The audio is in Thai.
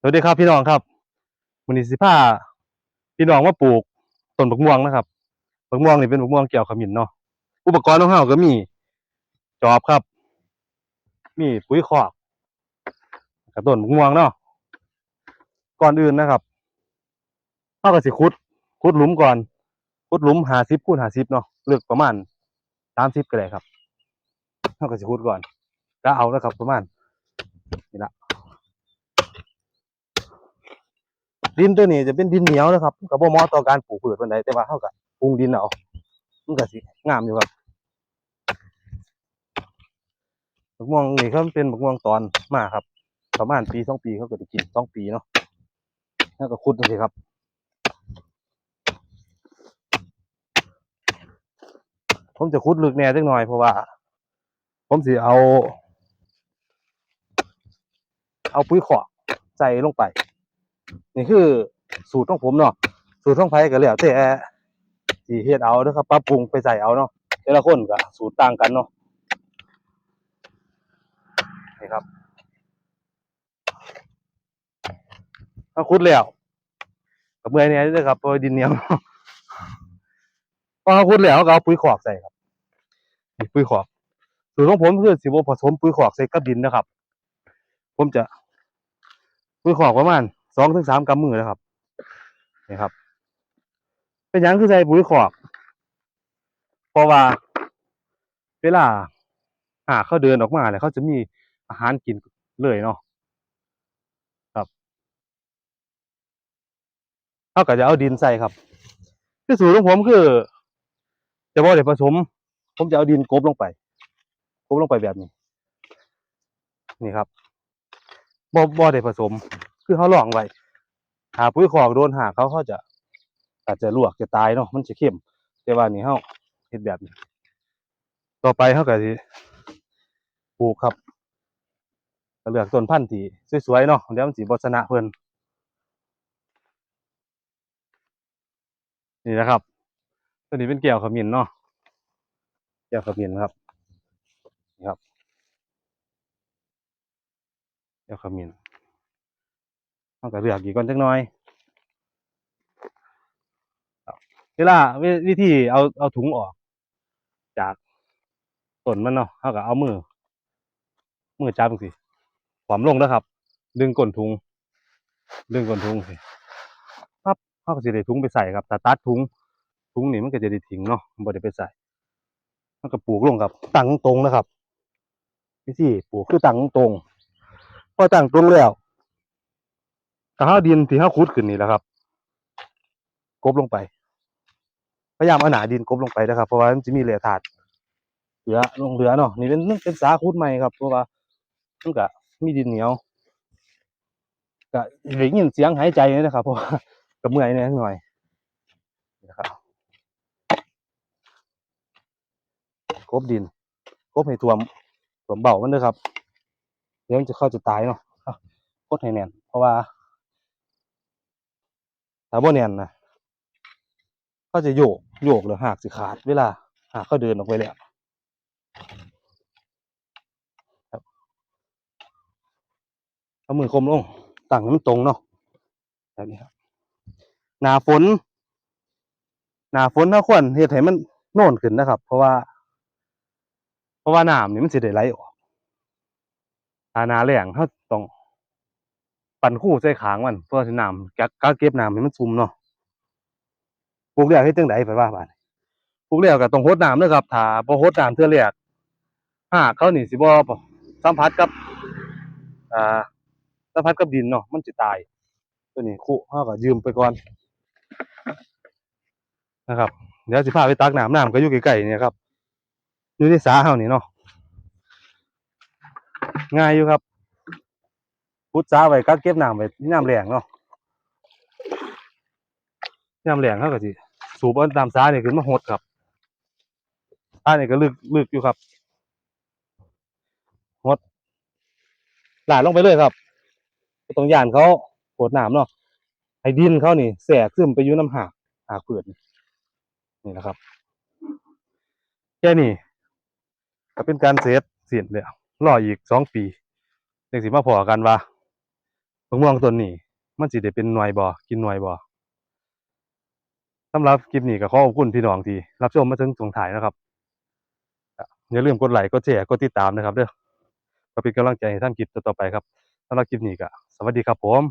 สวัสดีครับพี่น้องครับวันนี้สิพาพี่น้องมาปลูกต้นบักม่วงนะครับบักม่วงนี่เป็นบักม่วงเกี่ยวขมิ้นเนาะอุปกรณ์ของเฮาก็มี จอบครับ มีปุ๋ยคอกกับต้นบักม่วงเนาะก่อนอื่นนะครับเฮาก็สิขุดขุดหลุมก่อนขุดหลุม50คูณ50เนาะเลึกประมาณ30ก็ได้ครับเฮาก็สิขุดก่อนก็เอานะครับประมาณนี่ละ ดินตัวนี้จะเป็นดินเหนียวนะครับกับบ่เหมาะต่อการปลูกพืชปานใดแต่ว่าเฮาก็ปรุงดินเอามันก็สิงามอยู่ครับบักม่วงนี่เขาเป็นบักม่วงตอนมาครับ ประมาณปีสองปีเขาก็ได้กินสองปีเนาะแล้วก็ขุดจังซี่ครับผมจะขุดลึกแน่จักหน่อยเพราะว่า ผมสิเอา เอาปุ๋ยขอกใส่ลงไป นี่คือสูตรของผมเนาะสูตรของไผก็แล้วแต่สิเฮ็ดเอาเด้อครับปรับปรุงไปใส่เอาเนาะแต่ละคนก็สูตรต่างกันเนาะนี่ครับถ้าขุดแล้วก็เมื่อยเนี่ยเด้อครับเพราะดินเหนียวพอเขาขุดแล้วก็เอาปุ๋ยขอกใส่ครับนี่ปุ๋ยขอกสูตรของผมคือสิบผสมปุ๋ยขอกใส่กับดินนะครับ ผมจะปุ๋ยขอกประมาณ สองถึงสามกำมือนะครับนี่ครับ เป็นหยังคือใส่ปุ๋ยขอกเพราะว่า เวลาหาเขาเดินออกมาเนี่ยเขาจะมีอาหารกินเลยเนาะครับเขาก็จะเอาดินใส่ครับคือสูตรของผมคือจะบ่ได้ผสม ผมจะเอาดินกบลงไปกบลงไปแบบนี้ นี่ครับบ่บ่ได้ผสม คือเขาลองไว้หาปุ๋ยขอกโดนหาเขาเขาจะ อาจจะลวกจะตายเนาะมันจะเข้มแต่ว่านี่เฮาเฮ็ดแบบนี้ ต่อไปเฮาก็สิปลูกครับก็เลือกต้นพันธุ์ที่สวยๆเนาะเดี๋ยวมันสิบ่ชนะเพิ่นนี่นะครับ ตัวนี้เป็นแก้วขมิ้นเนาะแก้วขมิ้นครับนี่ครับแก้วขมิ้น เฮาก็เลือกอีกก่อนจักหน่อยเวลาวิวิธีเอาเอาถุงออก จากต้นมันเนาะเขาก็เอามือ มือจับสิขวามลงนะครับ ดึงก้นถุง ดึงก้นถุงสิปั๊บเขาก็สิได้ถุงไปใส่ครับแต่ตัดถุงถุงนี่มันก็จะได้ทิ้งเนาะมันบ่ได้ไปใส่มันก็ปลูกลงครับ ตั้งตรงนะครับวิธีปลูกคือตั้งตรง พอตั้งตรงแล้ว ถ้าเฮาดินที่เฮาขุดขึ้นนี่แหละครับ กบลงไป พยายามเอาหนาดินกบลงไปนะครับ เพราะว่ามันจะมีเหลือถาดเหลือลงเหลือเนาะนี่เป็นเป็นสาคูดใหม่ครับ เพราะว่ามันก็มีดินเหนียวก็ได้ยินเสียงหายใจเลยนะครับ เพราะว่ากับเมื่อยนี่ยหน่อยนะครับกบดินกบให้ท่วมท่วมเบามันด้วยครับเดี๋ยวมันจะเข้าจะตายเนาะอะกดให้แน่นเพราะว่า ถ้าบ่แน่นนะเขาจะโยกโยกหรือหักสิขาดเวลาหากเขาเดินออกไปแล้วเอามือคมลงตั้งมันตรงเนาะแบบนี้ครับหนาฝนหนาฝนถ้าควรเฮ็ดให้มันโน่นขึ้นนะครับ เพราะว่า เพราะว่าน้ำนี่มันสิได้ไหลออกถ้านาแล้งเขาต้อง ปั่นคู่ใส่ขางมันเพื่อสิน้ำกักกักเก็บน้ำให้มันซุ่มเนาะปลูกแล้วเฮ็ดจังไดไปว่าบานปลูกแล้วก็ต้องรดน้ำเด้อครับถ้าบ่รดน้ำเทื่อแรกหากเขาหนีสิบ่สัมผัสกับอ่าสัมผัสกับดินเนาะมันสิตาย ตัวนี้คุเฮาก็ยืมไปก่อนนะครับเดี๋ยวสิพาไปตักน้ำน้ำก็อยู่ใกล้ๆนี่ยครับอยู่ในสาเฮานี่เนาะง่ายอยู่ครับ พุดสาไว้กักเก็บน้ำไว้ยามแล้งเนาะยามแล้งเฮาก็สิสูบเอาตามซ้ายนี่ขึ้นมาหดครับซ้ายนี่ก็ลึกลึกอยู่ครับหดหลาดลงไปเลยครับตรงยานเขาโหดน้ำเนาะให้ดินเขานี่แสกซึมไปอยู่น้ำหากหากเปือดนี่นี่นะครับแค่นี้ก็เป็นการเสร็จสิ้นแล้วรออีกสองปีจังสิมาพอกันว่า ผักม่วงต้นนี้ มันสิได้เป็นหน่วยบ่กินหน่วยบ่สำหรับคลิปนี้ก็ขอขอบคุณพี่น้องที่รับชมมาถึงตรงถ่ายนะครับอย่าลืมกดไลค์กดแชร์กดติดตามนะครับเด้อก็เป็นกำลังใจให้ท่านคลิปต่อไปครับสำหรับคลิปนี้ก็สวัสดีครับผม